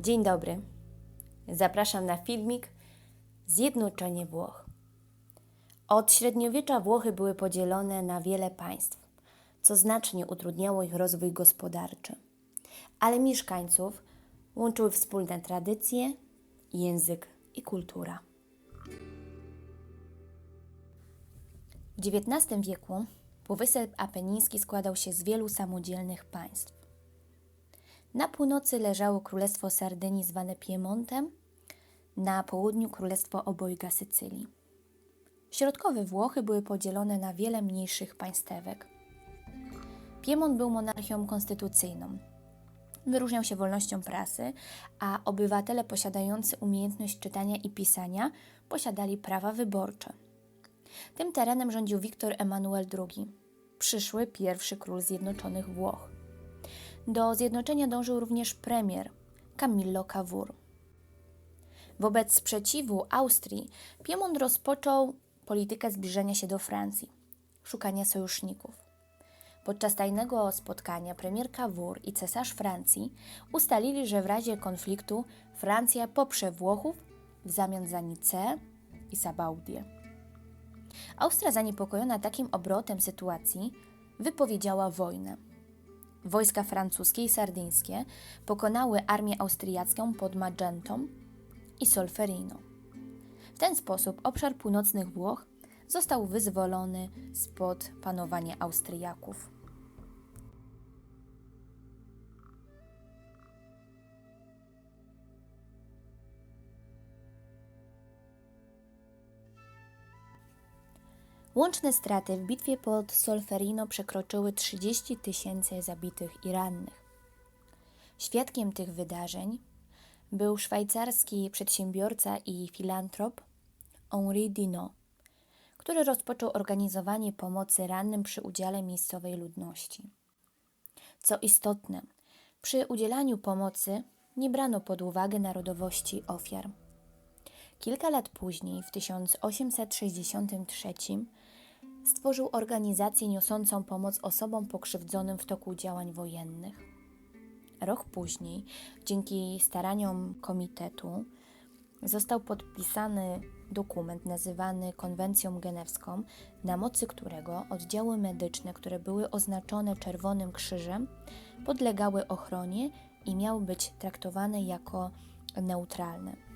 Dzień dobry. Zapraszam na filmik Zjednoczenie Włoch. Od średniowiecza Włochy były podzielone na wiele państw, co znacznie utrudniało ich rozwój gospodarczy. Ale mieszkańców łączyły wspólne tradycje, język i kultura. W XIX wieku Półwysep Apeniński składał się z wielu samodzielnych państw. Na północy leżało Królestwo Sardynii zwane Piemontem, na południu Królestwo Obojga Sycylii. Środkowe Włochy były podzielone na wiele mniejszych państewek. Piemont był monarchią konstytucyjną. Wyróżniał się wolnością prasy, a obywatele posiadający umiejętność czytania i pisania posiadali prawa wyborcze. Tym terenem rządził Wiktor Emanuel II, przyszły pierwszy król Zjednoczonych Włoch. Do zjednoczenia dążył również premier Camillo Cavour. Wobec sprzeciwu Austrii Piemont rozpoczął politykę zbliżenia się do Francji, szukania sojuszników. Podczas tajnego spotkania premier Cavour i cesarz Francji ustalili, że w razie konfliktu Francja poprze Włochów w zamian za Nicę i Sabaudię. Austria zaniepokojona takim obrotem sytuacji wypowiedziała wojnę. Wojska francuskie i sardyńskie pokonały armię austriacką pod Magentą i Solferino. W ten sposób obszar północnych Włoch został wyzwolony spod panowania Austriaków. Łączne straty w bitwie pod Solferino przekroczyły 30 tysięcy zabitych i rannych. Świadkiem tych wydarzeń był szwajcarski przedsiębiorca i filantrop Henri Dino, który rozpoczął organizowanie pomocy rannym przy udziale miejscowej ludności. Co istotne, przy udzielaniu pomocy nie brano pod uwagę narodowości ofiar. Kilka lat później, w 1863, stworzył organizację niosącą pomoc osobom pokrzywdzonym w toku działań wojennych. Rok później, dzięki staraniom komitetu, został podpisany dokument nazywany Konwencją Genewską, na mocy którego oddziały medyczne, które były oznaczone Czerwonym Krzyżem, podlegały ochronie i miały być traktowane jako neutralne.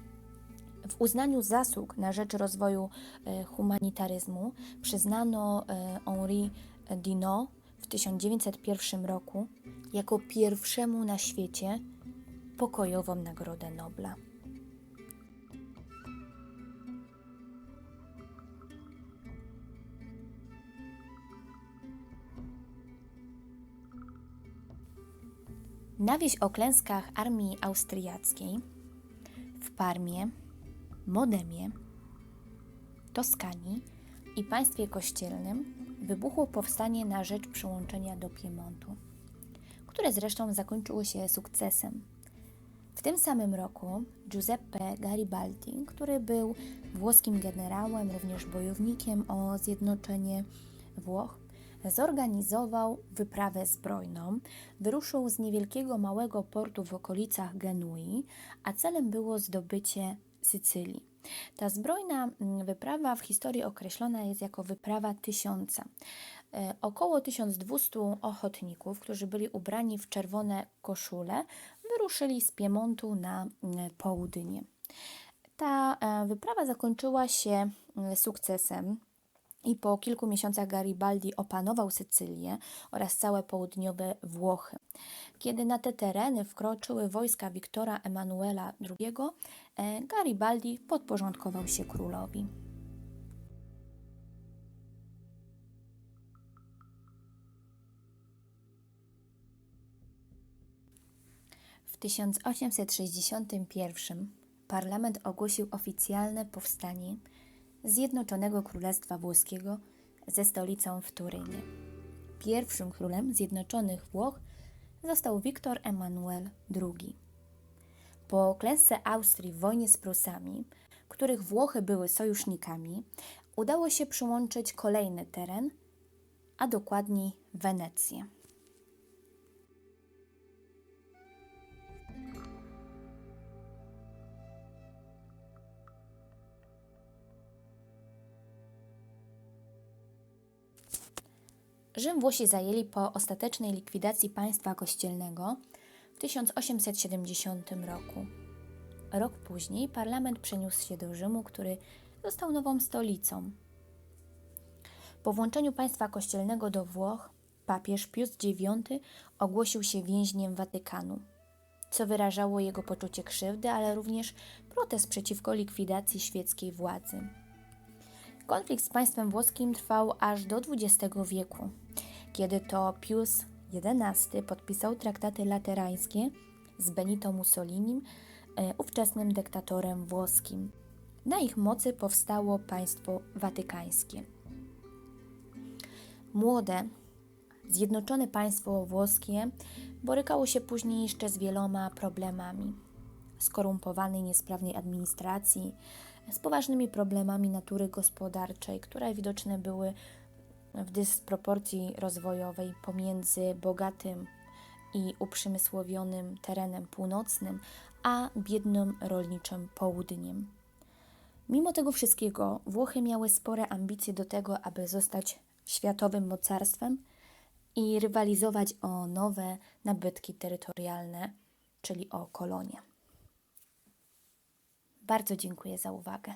W uznaniu zasług na rzecz rozwoju e, humanitaryzmu przyznano e, Henri Dino w 1901 roku jako pierwszemu na świecie pokojową Nagrodę Nobla. Na wieś o klęskach armii austriackiej w Parmie Modemie, Toskanii i państwie kościelnym wybuchło powstanie na rzecz przyłączenia do Piemontu, które zresztą zakończyło się sukcesem. W tym samym roku Giuseppe Garibaldi, który był włoskim generałem, również bojownikiem o zjednoczenie Włoch, zorganizował wyprawę zbrojną, wyruszył z niewielkiego małego portu w okolicach Genui, a celem było zdobycie Sycylii. Ta zbrojna mm, wyprawa w historii określona jest jako wyprawa tysiąca. E, około 1200 ochotników, którzy byli ubrani w czerwone koszule, wyruszyli z Piemontu na mm, południe. Ta e, wyprawa zakończyła się mm, sukcesem i po kilku miesiącach Garibaldi opanował Sycylię oraz całe południowe Włochy. Kiedy na te tereny wkroczyły wojska Wiktora Emanuela II, e, Garibaldi podporządkował się królowi. W 1861 parlament ogłosił oficjalne powstanie Zjednoczonego Królestwa Włoskiego ze stolicą w Turynie. Pierwszym królem Zjednoczonych Włoch został Wiktor Emanuel II. Po klęsce Austrii w wojnie z Prusami, których Włochy były sojusznikami, udało się przyłączyć kolejny teren, a dokładniej Wenecję. Rzym Włosi zajęli po ostatecznej likwidacji państwa kościelnego w 1870 roku. Rok później parlament przeniósł się do Rzymu, który został nową stolicą. Po włączeniu państwa kościelnego do Włoch, papież Pius IX ogłosił się więźniem Watykanu, co wyrażało jego poczucie krzywdy, ale również protest przeciwko likwidacji świeckiej władzy. Konflikt z państwem włoskim trwał aż do XX wieku, kiedy to Pius XI podpisał traktaty laterańskie z Benito Mussolinim, e, ówczesnym dyktatorem włoskim. Na ich mocy powstało państwo watykańskie. Młode, zjednoczone państwo włoskie borykało się później jeszcze z wieloma problemami skorumpowanej, niesprawnej administracji, z poważnymi problemami natury gospodarczej, które widoczne były w dysproporcji rozwojowej pomiędzy bogatym i uprzemysłowionym terenem północnym, a biednym rolniczym południem. Mimo tego wszystkiego, Włochy miały spore ambicje do tego, aby zostać światowym mocarstwem i rywalizować o nowe nabytki terytorialne, czyli o kolonie. Bardzo dziękuję za uwagę.